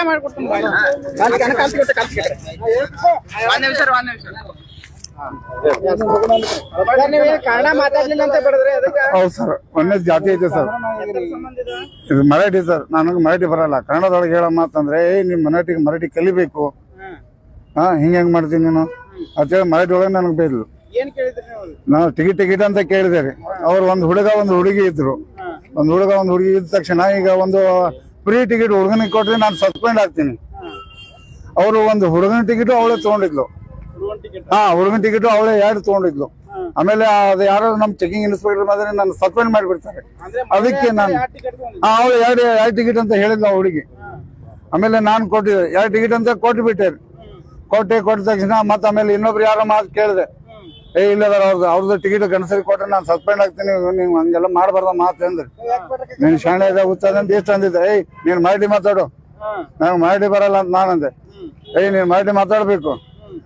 ಸಹಾಯ ಮಾಡ್ಕೊಡ್ತೀನಿ. ಒಂದ್ ನಿಮಿಷ ಒಂದ್ ನಿಮಿಷ ಕನ್ನಡ ಮಾತಾಡ್ಲಿಲ್ಲ ಅಂತ ಅದಕ್ಕೆ ಹೌದು ಸರ್ ಒಂದೇ ಜಾತಿ ಐತೆ ಸರ್. ಇದು? ಮರಾಠಿ ಸರ್ ನನಗೆ ಮರಾಠಿ ಬರಲ್ಲ. ಕನ್ನಡದೊಳಗೆ ಹೇಳೋ ಮಾತಂದ್ರೆ ಏ ನಿಮ್ಮ ಮರಾಠಿಗೆ ಮರಾಠಿ ಕಲಿಬೇಕು. ಹಾ ಹಿಂಗ ಹೆಂಗ್ ಮಾಡ್ತೀನಿ ನೀನು? ಅಂತೇಳಿ ಮರಾಠಿ ಒಳಗೆ ನನಗೆ ಬೈದ್ಲು ಏನ್ ಕೇಳಿದ್ರಿ ನೀವು ನಾವು ಟಿಕೆಟ್ ಟಿಕೆಟ್ ಅಂತ ಕೇಳಿದೆ ರೀ. ಅವ್ರು ಒಂದು ಹುಡುಗ ಒಂದು ಹುಡುಗಿ ಇದ್ರು. ಒಂದು ಹುಡುಗ ಒಂದು ಹುಡುಗಿ ಇದ್ದ ತಕ್ಷಣ ಈಗ ಒಂದು ಫ್ರೀ ಟಿಕೆಟ್ ಹುಡುಗನಿಗೆ ಕೊಟ್ರೆ ನಾನು ಸಸ್ಪೆಂಡ್ ಆಗ್ತೀನಿ. ಅವರು ಒಂದು ಹುಡುಗನ ಟಿಕೆಟ್ ಅವಳೇ ತಗೊಂಡಿದ್ಲು. ಹಾ ಹುಡುಗನ ಟಿಕೆಟ್ ಅವಳೇ ಎರಡು ತಗೊಂಡಿದ್ಲು. ಆಮೇಲೆ ಅದು ಯಾರು ನಮ್ ಚೆಕಿಂಗ್ ಇನ್ಸ್ಪೆಕ್ಟರ್ ಮಾತ್ರ ನಾನು ಸಸ್ಪೆಂಡ್ ಮಾಡಿಬಿಡ್ತಾರೆ. ಅದಕ್ಕೆ ನಾನು ಅವಳು ಎರಡು ಎರಡು ಟಿಕೆಟ್ ಅಂತ ಹೇಳಿದ್ಲು ಆ ಹುಡುಗಿ. ಆಮೇಲೆ ನಾನು ಕೊಟ್ಟಿದ್ದೆ. ಎರಡು ಟಿಕೆಟ್ ಅಂತ ಕೊಟ್ಟು ಬಿಟ್ಟೆ ಕೊಟ್ಟೆ ಕೊಟ್ಟ ತಕ್ಷಣ ಮತ್ತೆ ಆಮೇಲೆ ಇನ್ನೊಬ್ರು ಯಾರೋ ಮಾತು ಕೇಳಿದೆ. ಏ ಇಲ್ಲ ಅವ್ರದ್ದು ಅವ್ರದ್ದು ಟಿಕೆಟ್ ಗಣಸರಿ ಕೊಟ್ರೆ ನಾನು ಸಸ್ಪೆಂಡ್ ಆಗ್ತೀನಿ. ನೀವು ಹಂಗೆಲ್ಲ ಮಾಡಬಾರ್ದ ಮಾತು ಅಂದ್ರೆ. ನೀನು ಶಾಣೆ ಇದೆ ಅಂತ ಎಷ್ಟು ಅಂದಿದ್ದೆ ಏಯ್ ನೀನು ಮಾಡಿ ಮಾತಾಡು. ನಂಗೆ ಮಾಡಿ ಬರಲ್ಲ ಅಂತ ನಾನಂದೆ. ಏಯ್ ನೀನು ಮಾಡಿ ಮಾತಾಡ್ಬೇಕು.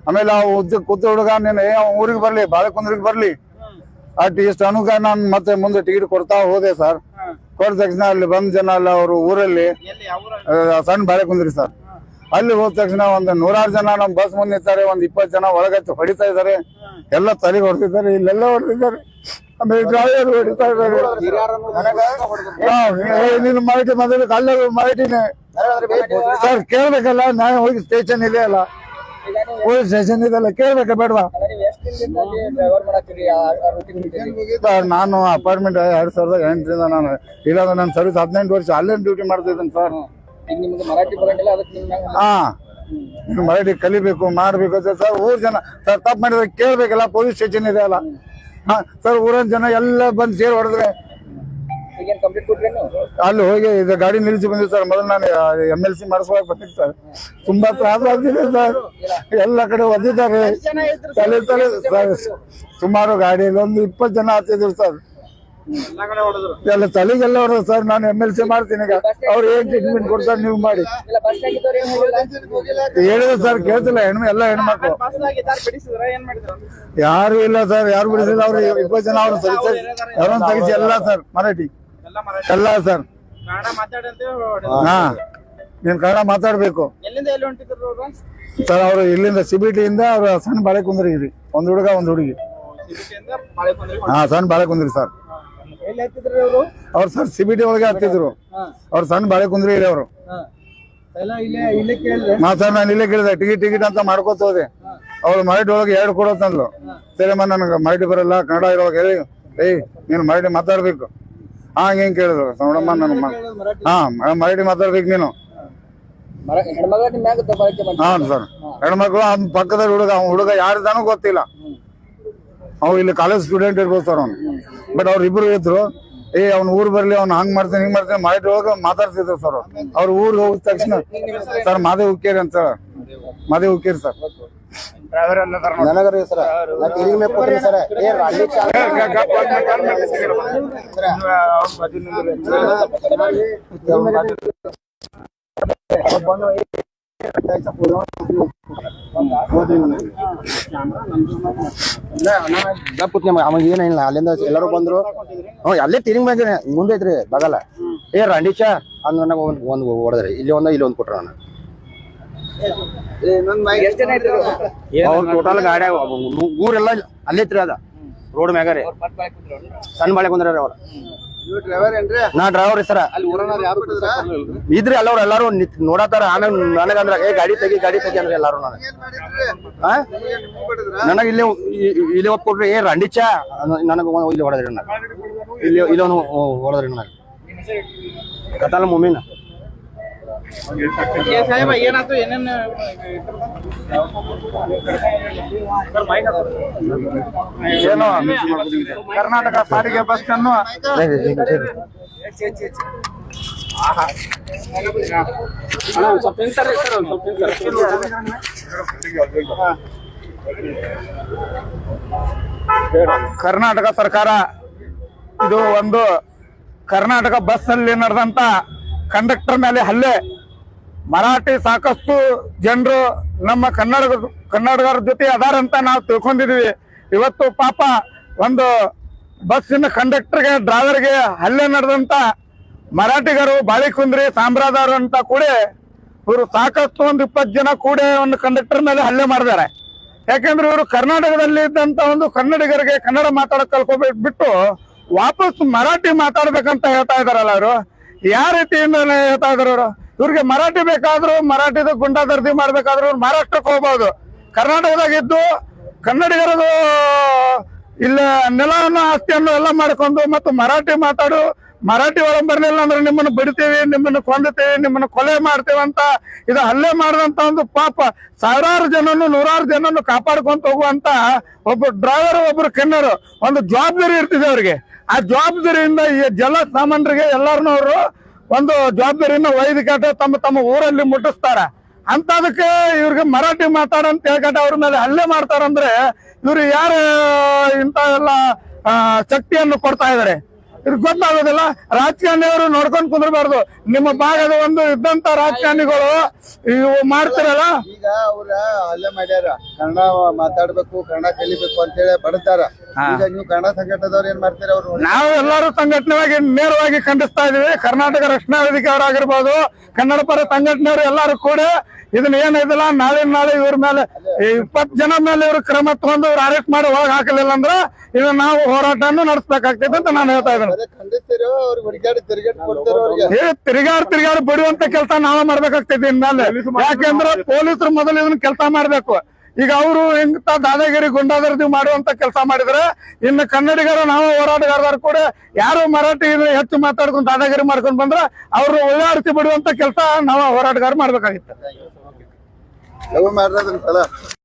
ಆಮೇಲೆ ಆ ಉದ್ದ ಕೂತ ಹುಡುಗ ನೀನು ಏ ಊರಿಗೆ ಬರ್ಲಿ ಬಾಳೆಕುಂದ್ರಿಗೆ ಬರ್ಲಿ. ಅಟ್ ಇಷ್ಟು ಅನುಗ ನಾನು ಮತ್ತೆ ಮುಂದೆ ಟಿಕೆಟ್ ಕೊಡ್ತಾ ಹೋದೆ ಸರ್ ಕೊಟ್ಟ ತಕ್ಷಣ ಅಲ್ಲಿ ಬಂದ ಜನ ಅಲ್ಲ ಅವರು ಊರಲ್ಲಿ ಸಣ್ಣ ಬಾಳೆಕುಂದ್ರಿ ಸರ್ ಅಲ್ಲಿ ಹೋದ ತಕ್ಷಣ ಒಂದು ನೂರಾರು ಜನ ನಮ್ಮ ಬಸ್ ಮುಂದಿರ್ತಾರೆ ನಿಂತಾರೆ ಒಂದ್ ಇಪ್ಪತ್ತು ಜನ ಒಳಗತ್ತು ಹೊಡಿತಾ ಇದ್ದಾರೆ. ಎಲ್ಲ ತಲೆಗೆ ಹೊಡೆದಿದ್ದಾರೆ, ಇಲ್ಲೆಲ್ಲ ಹೊಡೆದಿದ್ದಾರೆ. ಆಮೇಲೆ ಡ್ರೈವರ್ ಹೊಡಿತಾ ಇದ್ದಾರೆ. ಮಾಹಿತಿ ಮೊದಲು ಅಲ್ಲೇ ಮಾಹಿತಿನೇ. ಸರ್, ಕೇಳ್ಬೇಕಲ್ಲ, ನಾನು ಹೋಗಿ ಸ್ಟೇಷನ್ ಇದೆ ಅಲ್ಲ. ಪೊಲೀಸ್ ಸ್ಟೇಷನ್ ಇದೆಲ್ಲ ಕೇಳ್ಬೇಕ, ಬೇಡವಾ? ಸರ್, ನಾನು ಅಪಾರ್ಟ್ಮೆಂಟ್ ಎರಡ್ ಸಾವಿರದ ಎಂಟರಿಂದ ನಾನು ಇಲ್ಲಾಂದ್ರೆ ನನ್ನ ಸರ್ವಿಸ್ ಹದಿನೆಂಟು ವರ್ಷ ಅಲ್ಲೇ ಡ್ಯೂಟಿ ಮಾಡ್ತಿದ್ದೀನಿ ಸರ್. ಹಾ. ನೀನು ಮರಾಠಿ ಕಲಿಬೇಕು ಮಾಡ್ಬೇಕು. ಅಂತ ಸರ್ ಊರ್ ಜನ ಸರ್ ತಪ್ಪು ಮಾಡಿದ್ರೆ ಕೇಳ್ಬೇಕಲ್ಲ ಪೊಲೀಸ್ ಸ್ಟೇಷನ್ ಇದೆ ಅಲ್ಲ. ಹಾ ಸರ್ ಊರಿನ ಜನ ಎಲ್ಲ ಬಂದು ಸೇರಿ ಹೊಡೆದ್ರೆ ಅಲ್ಲಿ ಹೋಗಿ ಇದು ಗಾಡಿ ನಿಲ್ಲಿಸಿ ಬಂದಿವಿ ಸರ್. ಮೊದಲು ನಾನು ಎಂ ಎಲ್ ಸಿ ಮಾಡಿಸುವಾಗ ಬಂದಿದ್ದೆ ಸರ್. ತುಂಬಾ ತ್ರಾಸ ಆಗ್ತಿದೆ ಸರ್. ಎಲ್ಲ ಕಡೆ ಒದ್ದಿದ್ದಾರೆ. ತಲೆ ತಲೆ ಸರ್, ಸುಮಾರು ಗಾಡಿಯಲ್ಲಿ ಒಂದು ಇಪ್ಪತ್ತು ಜನ ಹತ್ತಿದ್ರು ಸರ್. ಎಲ್ಲಾ ತಲೆಗೆಲ್ಲ ಹೊಡೆದ್ರು ಸರ್ ನಾನು ಎಂ ಎಲ್ ಸಿ ಮಾಡ್ತೀನಿ ಈಗ. ಅವ್ರು ಏನ್ ಟ್ರೀಟ್ಮೆಂಟ್ ಕೊಡ್ತಾರೆ ನೀವು ಮಾಡಿ. ಹೇಳಿದ್ರೆ ಸರ್ ಕೇಳ್ತಿಲ್ಲ ಹೆಣ್ಮ ಎಲ್ಲ ಹೆಣ್ಮಕ್ಳು. ಯಾರು ಇಲ್ಲ ಸರ್ ಯಾರು ಬಿಡಿಸಿಲ್ಲ ಅವ್ರು ಇಪ್ಪತ್ತು ಜನ ಅವ್ರು ಸರಿ ಅವ್ರನ್ನ ತೆಗಿಸಿ ಎಲ್ಲ ಸರ್ ಮರಾಠಿ. ಎಲ್ಲ ಸರ್. ಹಾ. ನೀನ್ ಕನ್ನಡ ಮಾತಾಡ್ಬೇಕು. ಸರ್ ಅವ್ರು ಇಲ್ಲಿಂದ ಸಿಬಿಟಿಯಿಂದ ಅವ್ರು ಸಣ್ಣ ಬಾಳೆ ಕುಂದ್ರಿ ಒಂದ್ ಹುಡುಗ ಒಂದ್ ಹುಡುಗಿ. ಹಾ ಸಣ್ಣ ಬಾಳೆ ಕುಂದ್ರಿ ಸರ್ ಅವರು? ಸರ್ ಸಿಬಿಟಿ ಒಳಗೆ ಹತ್ತಿದ್ರು ಅವ್ರು ಸಣ್ಣ ಬಾಳೆ ಕುಂದ್ರಿ ಇಲ್ಲ ಅವರು ಸರ್ ನಾನು ಇಲ್ಲೇ ಕೇಳಿದೆ. ಟಿಕೆಟ್ ಟಿಕೆಟ್ ಅಂತ ಮಾಡ್ಕೋತ ಹೋದೆ. ಅವ್ರು ಮರಾಠಿ ಒಳಗೆ ಎರಡು ಕೊಡೋತಂದ್ಲು ಸರಿಮ್ಮ ನನಗೆ ಮರಾಠಿ ಬರಲ್ಲ ಕನ್ನಡ ಇರೋವಾಗ ಹೇಳಿ. ಏಯ್ ನೀನು ಮರಡಿ ಮಾತಾಡ್ಬೇಕು. ಹಾ ಹಿಂಗೆ ಕೇಳಿದ್ರು. ನೋಡಮ್ಮ ನನ್ನ ಹಾಂ ಮರಾಠಿ ಮಾತಾಡ್ಬೇಕು ನೀನು. ಹಾ ಸರ್. ಹೆಣ್ಮಕ್ಳು ಅವ್ನ ಪಕ್ಕದ ಹುಡುಗ ಅವ್ನ ಹುಡುಗ ಯಾರ್ದಾನು ಗೊತ್ತಿಲ್ಲ. ಅವ್ ಇಲ್ಲಿ ಕಾಲೇಜ್ ಸ್ಟೂಡೆಂಟ್ ಇರ್ಬೋದು ಸರ್ ಅವ್ನು. ಬಟ್ ಅವ್ರ ಇಬ್ರು ಇದ್ರು ಏ ಅವ್ನ ಊರ್ ಬರ್ಲಿ ಅವ್ನ ಹಂಗ್ ಮಾಡ್ತಾನೆ ಹಿಂಗ್ ಮಾಡ್ತಾನೆ ಮಾಡಿ ಹೋಗ ಮಾತಾಡ್ತಿದ್ರು ಸರ್ ಅವ್ರ. ಊರಿಗೆ ಹೋಗಿದ ತಕ್ಷಣ ಸರ್ ಮಾದೇ ಉಕ್ಕೇರಿ ಅಂತ ಮಾದೇ ಉಕ್ಕೇರಿ ಸರ್ ನನಗರ ಸರ ನಾ ಸರ ಏ ರಾಡಿ ಕೂತ್ ನಮ್ಗೆ ಅವಾಗ ಏನಿಲ್ಲ ಅಲ್ಲಿಂದ ಎಲ್ಲರೂ ಬಂದ್ರು ಹ್ಞೂ ಅಲ್ಲೇ ತಿರುಗಿ ಮ್ಯಾಗ ಮುಂದೆ ಐತ್ರಿ ಬಗಲ ಏ ರಂಡೀಚ ಅಂದ್. ನನಗೆ ಒಂದು ಒಂದು ಹೊಡೆದ್ರಿ ಇಲ್ಲಿ ಒಂದು ಇಲ್ಲಿ ಒಂದು ಕೊಟ್ರ ನಾನು ಟೋಟಲ್ ಗಾಡಿ ಊರೆಲ್ಲ ಅಲ್ಲೇ ಐತ್ರಿ ಅದ ರೋಡ್ ಮ್ಯಾಗ ರೀ ಸಣ್ಣ ಬಾಳೆ ಕುಂದ್ರ ಅವ್ರ. ನಾ ಡ್ರೈವರ್ ಸರ್. ಇದ್ರಿ ಎಲ್ಲಾರು ನಿತ್- ನೋಡತಾರ ಆಮೇಲೆ ನನಗಂದ್ರ ಏ ಗಾಡಿ ತೆಗಿ ಗಾಡಿ ತೆಗಿ ಅಂದ್ರೆ ಎಲ್ಲಾರು ನಾನು? ನನಗ ಇಲ್ಲಿ ಇಲ್ಲಿ ಒಪ್ಕೊಟ್ರಿ ಕೊಟ್ರಿ ಏ ರಂಡಿಚ ನನಗ ಇಲ್ಲಿ ಹೊಡೆದ್ರಿ ನನಗೆ ಇಲ್ಲಿ ಇಲ್ಲೊಂದು ಹೊಡೆದ್ರಿ ನನಗೆ. ಕತಾಲ ಮುಮೀನ್. ಏ ಏನು ಕರ್ನಾಟಕ ಸಾರಿಗೆ ಬಸ್ ಅನ್ನು ಕರ್ನಾಟಕ ಸರ್ಕಾರ, ಇದು ಒಂದು ಕರ್ನಾಟಕ ಬಸ್ ಅಲ್ಲಿ ನಡೆದಂತ ಕಂಡಕ್ಟರ್ ಮೇಲೆ ಹಲ್ಲೆ. ಮರಾಠಿ ಸಾಕಷ್ಟು ಜನರು ನಮ್ಮ ಕನ್ನಡ ಕನ್ನಡಗರ ಜೊತೆ ಅದಾರಂತ ನಾವು ತಿಳ್ಕೊಂಡಿದೀವಿ. ಇವತ್ತು ಪಾಪ ಒಂದು ಬಸ್ಸಿನ ಕಂಡಕ್ಟರ್ಗೆ, ಡ್ರೈವರ್ಗೆ ಹಲ್ಲೆ ನಡೆದಂತ ಮರಾಠಿಗರು ಬಾಳಿಕುಂದ್ರಿ ಸಾಮ್ರಾಜ್ಯರು ಅಂತ ಕೂಡ ಇವರು ಸಾಕಷ್ಟು ಒಂದು ಇಪ್ಪತ್ತು ಜನ ಕೂಡ ಒಂದು ಕಂಡಕ್ಟರ್ ಮೇಲೆ ಹಲ್ಲೆ ಮಾಡಿದ್ದಾರೆ ಯಾಕೆಂದ್ರೆ ಇವರು ಕರ್ನಾಟಕದಲ್ಲಿ ಇದ್ದಂತ ಒಂದು ಕನ್ನಡಿಗರಿಗೆ ಕನ್ನಡ ಮಾತಾಡಕ್ ಕಲ್ಕೋಬೇಕು ಬಿಟ್ಟು ವಾಪಸ್ ಮರಾಠಿ ಮಾತಾಡ್ಬೇಕಂತ ಹೇಳ್ತಾ ಇದಾರಲ್ಲ ಅವರು ಯಾವ ರೀತಿಯಿಂದ ಹೇಳ್ತಾ ಇದಾರೆ ಅವರು ಇವ್ರಿಗೆ ಮರಾಠಿ ಬೇಕಾದ್ರು ಮರಾಠಿದ ಗುಂಡಾಗರ್ದಿ ಮಾಡ್ಬೇಕಾದ್ರು ಮಹಾರಾಷ್ಟ್ರಕ್ಕೆ ಹೋಗ್ಬೋದು. ಕರ್ನಾಟಕದಾಗ ಇದ್ದು ಕನ್ನಡಿಗರದು ಇಲ್ಲ ನೆಲವನ್ನು ಆಸ್ತಿಯನ್ನು ಎಲ್ಲ ಮಾಡ್ಕೊಂಡು ಮತ್ತು ಮರಾಠಿ ಮಾತಾಡು, ಮರಾಠಿ ಒಳಗೆ ಬರ್ಲಿಲ್ಲ ಅಂದ್ರೆ ನಿಮ್ಮನ್ನು ಬಿಡ್ತೀವಿ, ನಿಮ್ಮನ್ನು ಕೊಂದುತ್ತೇವೆ ನಿಮ್ಮನ್ನು ಕೊಲೆ ಮಾಡ್ತೀವಿ ಅಂತ ಇದು ಹಲ್ಲೆ ಮಾಡಿದಂತ ಒಂದು ಪಾಪ. ಸಾವಿರಾರು ಜನನು ನೂರಾರು ಜನನು ಕಾಪಾಡ್ಕೊಂತ ಹೋಗುವಂತ ಒಬ್ಬ ಡ್ರೈವರ್ ಒಬ್ರು ಕೆನ್ನರು. ಒಂದು ಜವಾಬ್ದಾರಿ ಇರ್ತಿದೆ ಅವ್ರಿಗೆ. ಆ ಜವಾಬ್ದಾರಿಯಿಂದ ಈ ಜಲ ಸಾಮಾನ್ಯರಿಗೆ ಎಲ್ಲಾರನ್ನೂ ಅವರು ಒಂದು ಜವಾಬ್ದಾರಿಯನ್ನ ವೈದಿಕತೆ ತಮ್ಮ ತಮ್ಮ ಊರಲ್ಲಿ ಮುಟ್ಟಿಸ್ತಾರ. ಅಂತದಕ್ಕೆ ಇವ್ರಿಗೆ ಮರಾಠಿ ಮಾತಾಡಂತ ಹೇಳ್ಕೊಂಡು ಅವ್ರ ಮೇಲೆ ಹಲ್ಲೆ ಮಾಡ್ತಾರಂದ್ರೆ ಇವ್ರು ಯಾರು ಇಂತ ಎಲ್ಲ ಶಕ್ತಿಯನ್ನು ಕೊಡ್ತಾ ಇದಾರೆ ಇದು ಗೊತ್ತಾಗೋದಿಲ್ಲ. ರಾಜಕಾರಣಿಯವರು ನೋಡ್ಕೊಂಡ್ ಕುಂದ್ರಬಾರ್ದು. ನಿಮ್ಮ ಭಾಗದ ಒಂದು ಇದ್ದಂತ ರಾಜಕಾರಣಿಗಳು ಇವು ಮಾಡ್ತಿರಲ್ಲ? ಈಗ ಅವ್ರ ಅಲ್ಲೇ ಮಾಡ್ಯಾರ. ಕನ್ನಡ ಮಾತಾಡ್ಬೇಕು ಕನ್ನಡ ಕಲಿಬೇಕು ಅಂತೇಳಿ ಬಡತಾರ. ಈಗ ನೀವು ಕನ್ನಡ ಸಂಘಟದವ್ರು ಏನ್ ಮಾಡ್ತೀರ ಅವ್ರು? ನಾವು ಎಲ್ಲರೂ ಸಂಘಟನೆವಾಗಿ ನೇರವಾಗಿ ಖಂಡಿಸ್ತಾ ಇದೀವಿ ಕರ್ನಾಟಕ ರಕ್ಷಣಾ ವೇದಿಕೆ ಅವರಾಗಿರ್ಬೋದು ಕನ್ನಡ ಪರ ಸಂಘಟನೆಯವರು ಎಲ್ಲರೂ ಕೂಡ ಇದನ್ನ ಏನಿದಿಲ್ಲ ನಾಳೆ ನಾಳೆ ಇವ್ರ ಮೇಲೆ ಇಪ್ಪತ್ತು ಜನ ಮೇಲೆ ಇವ್ರು ಕ್ರಮ ತಗೊಂಡು ಇವ್ರು ಅರೆಸ್ಟ್ ಮಾಡಿ ಒಳಗ್ ಹಾಕಲಿಲ್ಲ ಅಂದ್ರೆ ಇದನ್ನ ನಾವು ಹೋರಾಟವನ್ನು ನಡೆಸಬೇಕಾಗ್ತದೆ ಅಂತ ನಾನು ಹೇಳ್ತಾ ಇದ್ದೇನೆ. ತಿರುಗಾಡಿ ತಿರುಗಾಡ್ ತಿರುಗಾಡ್ ಬಿಡುವಂತ ಕೆಲಸ ನಾವ ಮಾಡ್ಬೇಕಾಗ್ತೈತಿ ಇನ್ಮೇಲೆ. ಯಾಕೆಂದ್ರೆ ಪೊಲೀಸರು ಮೊದಲು ಇದನ್ನ ಕೆಲಸ ಮಾಡ್ಬೇಕು. ಈಗ ಅವರು ಹೆಂಗ್ ದಾದಾಗಿರಿ ಗುಂಡಾಗರ್ದಿ ಮಾಡುವಂತ ಕೆಲಸ ಮಾಡಿದ್ರೆ ಇನ್ನು ಕನ್ನಡಿಗರು ನಾವು ಹೋರಾಟಗಾರರು ಕೂಡ ಯಾರು ಮರಾಠಿ ಹೆಚ್ಚು ಮಾತಾಡ್ಕೊಂಡು ದಾದಾಗಿರಿ ಮಾಡ್ಕೊಂಡು ಬಂದ್ರೆ ಅವ್ರು ಒಳ್ಳೆ ಬಿಡುವಂತ ಕೆಲಸ ನಾವು ಹೋರಾಟಗಾರ ಮಾಡ್ಬೇಕಾಗಿತ್ತು.